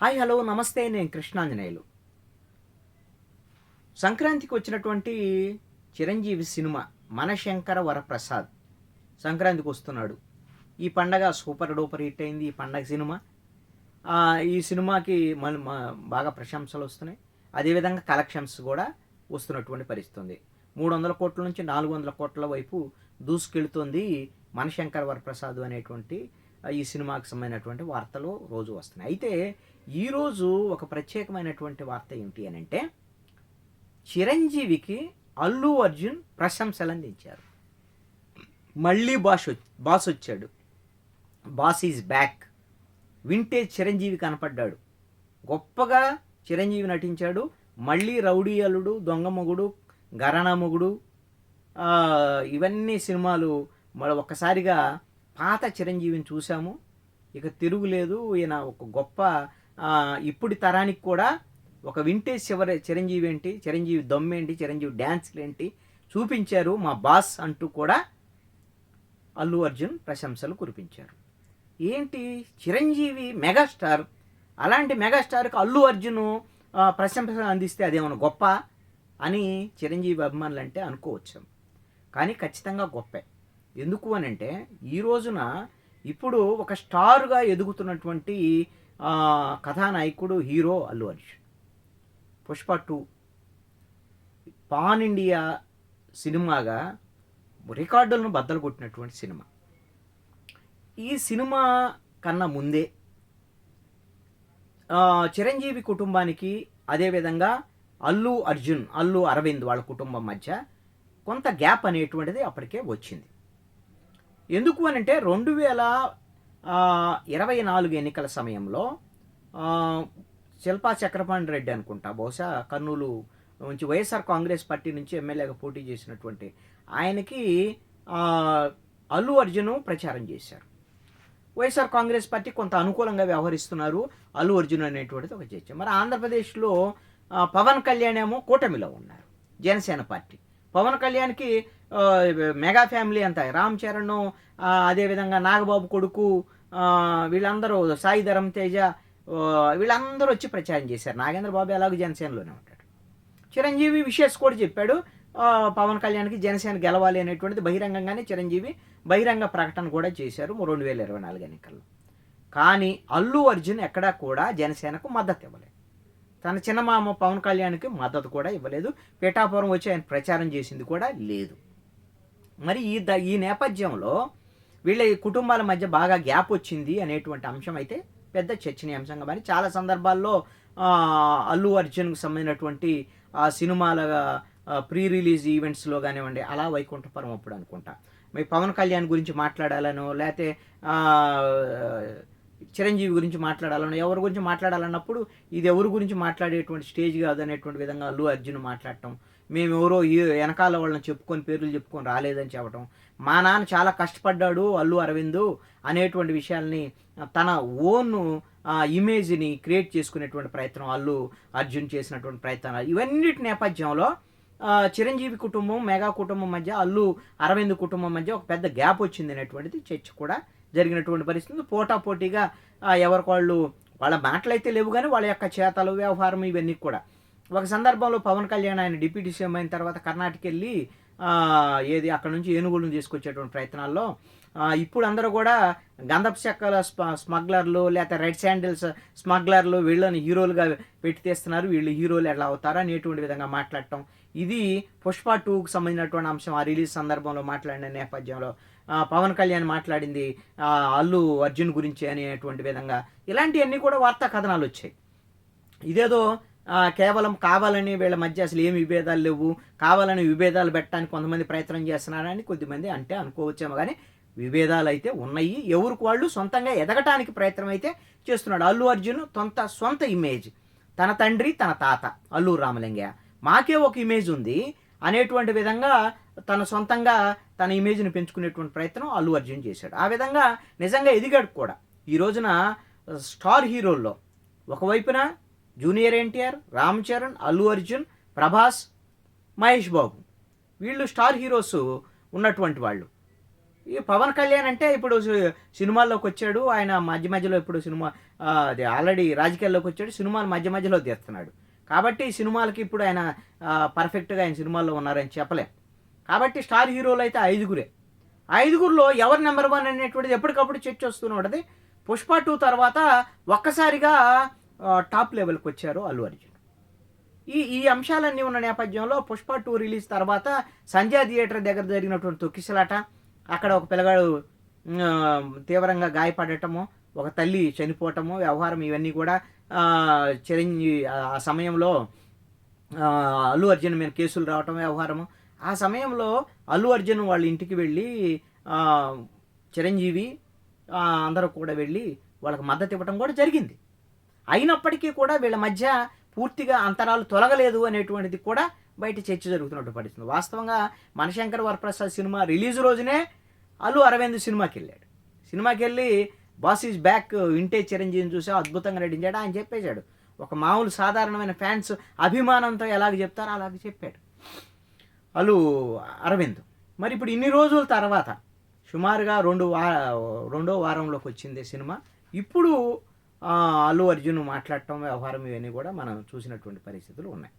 Hi hello నమస్తే నేను కృష్ణాంజనేయులు. సంక్రాంతికి వచ్చినటువంటి చిరంజీవి సినిమా మనశంకర వరప్రసాద్ సంక్రాంతికి వస్తున్నాడు. ఈ పండగ సూపర్ డూపర్ హిట్ అయింది ఈ పండగ సినిమా. ఈ సినిమాకి మన బాగా ప్రశంసలు వస్తున్నాయి. అదేవిధంగా కలెక్షన్స్ కూడా వస్తున్నటువంటి పరిస్థితి ఉంది. మూడు వందల కోట్ల నుంచి నాలుగు వందల కోట్ల వైపు దూసుకెళ్తుంది మనశంకర్ వరప్రసాద్ అనేటువంటి ఈ సినిమాకి సంబంధించినటువంటి వార్తలు రోజు వస్తున్నాయి. అయితే ఈరోజు ఒక ప్రత్యేకమైనటువంటి వార్త ఏంటి అని అంటే చిరంజీవికి అల్లు అర్జున్ ప్రశంసలు అందించారు. మళ్ళీ బాస్ బాస్ వచ్చాడు. Boss is back. Vintage Chiranjeevi కనపడ్డాడు. గొప్పగా చిరంజీవి నటించాడు. మళ్ళీ రౌడీ అల్లుడు దొంగ మొగుడు గరణ మొగుడు ఇవన్నీ సినిమాలు మళ్ళీ ఒక్కసారిగా పాత చిరంజీవిని చూసాము ఇక తిరుగులేదు ఈయన ఒక గొప్ప ఆ, ఇప్పటి తరానికి కూడా ఒక వింటేజ్ చివరి చిరంజీవి ఏంటి? చిరంజీవి దమ్మేంటి చిరంజీవి డ్యాన్స్లు ఏంటి? చూపించారు మా బాస్ అంటూ కూడా అల్లు అర్జున్ ప్రశంసలు కురిపించారు. ఏంటి? చిరంజీవి మెగాస్టార్. అలాంటి మెగాస్టార్కి అల్లు అర్జున్ ప్రశంసలు అందిస్తే అదేమైనా గొప్ప అని చిరంజీవి అభిమానులు అంటే అనుకోవచ్చు. కానీ ఖచ్చితంగా గొప్పే. ఎందుకు అని అంటే ఈ రోజున ఇప్పుడు ఒక స్టార్గా ఎదుగుతున్నటువంటి కథానాయకుడు hero Allu Arjun. Pushpa two. Pan India సినిమాగా రికార్డులను బద్దలు కొట్టినటువంటి సినిమా. ఈ సినిమా కన్నా ముందే చిరంజీవి కుటుంబానికి అదేవిధంగా అల్లు అర్జున్ అల్లు అరవింద్ వాళ్ళ కుటుంబం మధ్య కొంత గ్యాప్ అనేటువంటిది అప్పటికే వచ్చింది. ఎందుకు అని అంటే రెండు వేల ఇరవై నాలుగు ఎన్నికల సమయంలో శిల్పా చక్రపాణి రెడ్డి అనుకుంటా బహుశా కర్నూలు నుంచి వైఎస్ఆర్ కాంగ్రెస్ పార్టీ నుంచి ఎమ్మెల్యేగా పోటీ చేసినటువంటి ఆయనకి అల్లు అర్జున్ ప్రచారం చేశారు. వైఎస్ఆర్ కాంగ్రెస్ పార్టీ కొంత అనుకూలంగా వ్యవహరిస్తున్నారు అల్లు అర్జున్ అనేటువంటిది ఒక చర్చ. మరి ఆంధ్రప్రదేశ్లో పవన్ కళ్యాణ్ ఏమో కూటమిలో ఉన్నారు జనసేన పార్టీ. పవన్ కళ్యాణ్కి మెగా ఫ్యామిలీ అంతా. రామ్ చరణ్ అదేవిధంగా నాగబాబు కొడుకు వీళ్ళందరూ సాయి ధరం తేజ వీళ్ళందరూ వచ్చి ప్రచారం చేశారు. నాగేంద్ర బాబు ఎలాగో జనసేనలోనే ఉంటాడు. చిరంజీవి విషయస్ కూడా చెప్పాడు. పవన్ కళ్యాణ్కి జనసేన గెలవాలి అనేటువంటిది బహిరంగంగానే చిరంజీవి బహిరంగ ప్రకటన కూడా చేశారు రెండు వేల ఇరవై నాలుగు ఎన్నికల్లో. కానీ అల్లు అర్జున్ ఎక్కడా కూడా జనసేనకు మద్దతు ఇవ్వలేదు. తన చిన్నమామ పవన్ కళ్యాణ్కి మద్దతు కూడా ఇవ్వలేదు. పిఠాపురం వచ్చి ఆయన ప్రచారం చేసింది కూడా లేదు. మరి ఈ ద ఈ నేపథ్యంలో వీళ్ళ కుటుంబాల మధ్య బాగా గ్యాప్ వచ్చింది అనేటువంటి అంశం అయితే పెద్ద చర్చనీయాంశంగా మరి చాలా సందర్భాల్లో అల్లు అర్జున్కు సంబంధించినటువంటి ఆ సినిమాల ప్రీ రిలీజ్ ఈవెంట్స్లో కానివ్వండి అలా వైకుంఠపురం అప్పుడు అనుకుంటా. మీ పవన్ కళ్యాణ్ గురించి మాట్లాడాలనో లేకపోతే చిరంజీవి గురించి మాట్లాడాలన్న ఎవరి గురించి మాట్లాడాలన్నప్పుడు ఇది ఎవరి గురించి మాట్లాడేటువంటి స్టేజ్ కాదు అనేటువంటి విధంగా అల్లు అర్జున్ మాట్లాడటం. మేము ఎవరో ఈ వెనకాల వాళ్ళని చెప్పుకొని పేర్లు చెప్పుకొని రాలేదని చెప్పడం మా నాన్న చాలా కష్టపడ్డాడు అల్లు అరవిందు అనేటువంటి విషయాల్ని తన ఓన్ ఇమేజ్ని క్రియేట్ చేసుకునేటువంటి ప్రయత్నం అల్లు అర్జున్ చేసినటువంటి ప్రయత్నాలు. ఇవన్నిటి నేపథ్యంలో చిరంజీవి కుటుంబం మెగా కుటుంబం మధ్య అల్లు అరవింద్ కుటుంబం మధ్య ఒక పెద్ద గ్యాప్ వచ్చింది అనేటువంటిది చర్చ కూడా జరిగినటువంటి పరిస్థితి పోటా పోటీగా ఎవరికి వాళ్ళు వాళ్ళ మాటలైతే లేవు కానీ వాళ్ళ యొక్క చేతలు వ్యవహారం ఇవన్నీ కూడా. ఒక సందర్భంలో పవన్ కళ్యాణ్ ఆయన డిప్యూటీ సీఎం అయిన తర్వాత కర్ణాటక వెళ్ళి ఏది అక్కడ నుంచి ఏనుగులను తీసుకొచ్చేటువంటి ప్రయత్నాల్లో ఇప్పుడు అందరూ కూడా గంధపు చెక్కల స్మ- స్మగ్లర్లు లేకపోతే రెడ్ శాండిల్స్ స్మగ్లర్లు వీళ్ళని హీరోలుగా పెట్టి తీస్తున్నారు. వీళ్ళు హీరోలు ఎలా అవుతారు అనేటువంటి విధంగా మాట్లాడటం. ఇది పుష్ప టూకి సంబంధించినటువంటి అంశం. ఆ రిలీజ్ సందర్భంలో మాట్లాడిన నేపథ్యంలో పవన్ కళ్యాణ్ మాట్లాడింది అల్లు అర్జున్ గురించి అనేటువంటి విధంగా. ఇలాంటివన్నీ కూడా వార్తా కథనాలు వచ్చాయి. ఇదేదో కేవలం కావాలని వీళ్ళ మధ్య అసలు ఏమి విభేదాలు లేవు కావాలని విభేదాలు పెట్టడానికి కొంతమంది ప్రయత్నం చేస్తున్నారని కొద్దిమంది అంటే అనుకోవచ్చేమో కానీ విభేదాలు అయితే ఉన్నాయి. ఎవరికి వాళ్ళు సొంతంగా ఎదగటానికి ప్రయత్నం అయితే చేస్తున్నాడు. అల్లు అర్జున్ సొంత సొంత ఇమేజ్ తన తండ్రి తన తాత అల్లు రామలింగయ్య. మాకే ఒక ఇమేజ్ ఉంది. అనేటువంటి విధంగా తన సొంతంగా తన ఇమేజ్ని పెంచుకునేటువంటి ప్రయత్నం అల్లు అర్జున్ చేశాడు. ఆ విధంగా నిజంగా ఎదిగాడు కూడా. ఈ రోజున స్టార్ హీరోల్లో ఒకవైపున జూనియర్ ఎన్టీఆర్ రామ్ చరణ్ అల్లు అర్జున్ ప్రభాస్ మహేష్ బాబు. వీళ్ళు స్టార్ హీరోస్ ఉన్నటువంటి వాళ్ళు. ఈ పవన్ కళ్యాణ్ అంటే ఇప్పుడు సినిమాల్లోకి వచ్చాడు. ఆయన మధ్య మధ్యలో ఇప్పుడు సినిమా అది ఆల్రెడీ రాజకీయాల్లోకి వచ్చాడు. సినిమాలు మధ్య మధ్యలో తీస్తున్నాడు. కాబట్టి సినిమాలకి ఇప్పుడు ఆయన పర్ఫెక్ట్గా ఆయన సినిమాల్లో ఉన్నారని చెప్పలేం. కాబట్టి స్టార్ హీరోలు అయితే ఐదుగురే. ఐదుగురిలో ఎవరు నెంబర్ వన్ అనేటువంటిది ఎప్పటికప్పుడు చర్చ వస్తూనే ఉంటుంది. పుష్ప టూ తర్వాత ఒక్కసారిగా టాప్ లెవెల్కి వచ్చారు అల్లు అర్జున్. ఈ ఈ అంశాలన్నీ ఉన్న నేపథ్యంలో పుష్ప టూ రిలీజ్ తర్వాత సంధ్యా థియేటర్ దగ్గర జరిగినటువంటి తొక్కిసలాట అక్కడ ఒక పిల్లగాడు తీవ్రంగా గాయపడటము ఒక తల్లి చనిపోవటము వ్యవహారం ఇవన్నీ కూడా చిరంజీవి ఆ- సమయంలో అల్లు అర్జున్ మీద కేసులు రావటం వ్యవహారము. ఆ సమయంలో అల్లు అర్జున్ వాళ్ళ ఇంటికి వెళ్ళి చిరంజీవి అందరూ కూడా వెళ్ళి వాళ్ళకి మద్దతు ఇవ్వటం కూడా జరిగింది. అయినప్పటికీ కూడా వీళ్ళ మధ్య పూర్తిగా అంతరాలు తొలగలేదు అనేటువంటిది కూడా బయట చర్చ జరుగుతున్నట్టు పడుతుంది వాస్తవంగా మనశంకర్ వరప్రసాద్ సినిమా రిలీజ్ రోజునే అల్లు అరవింద్ సినిమాకి వెళ్ళాడు. సినిమాకి వెళ్ళి బాస్ ఈజ్ బ్యాక్ ఇంటే చిరంజీవిని చూసా అద్భుతంగా నటించాడు ఆయన చెప్పేశాడు. ఒక మామూలు సాధారణమైన ఫ్యాన్స్ అభిమానంతో ఎలాగ చెప్తారో అలాగే చెప్పాడు. అల్లు అరవింద్. మరి ఇప్పుడు ఇన్ని రోజుల తర్వాత సుమారుగా రెండు వా రెండో వారంలోకి వచ్చింది సినిమా. ఇప్పుడు అల్లు అర్జున్ మాట్లాడటం వ్యవహారం ఇవన్నీ కూడా మనం చూసినటువంటి పరిస్థితులు ఉన్నాయి.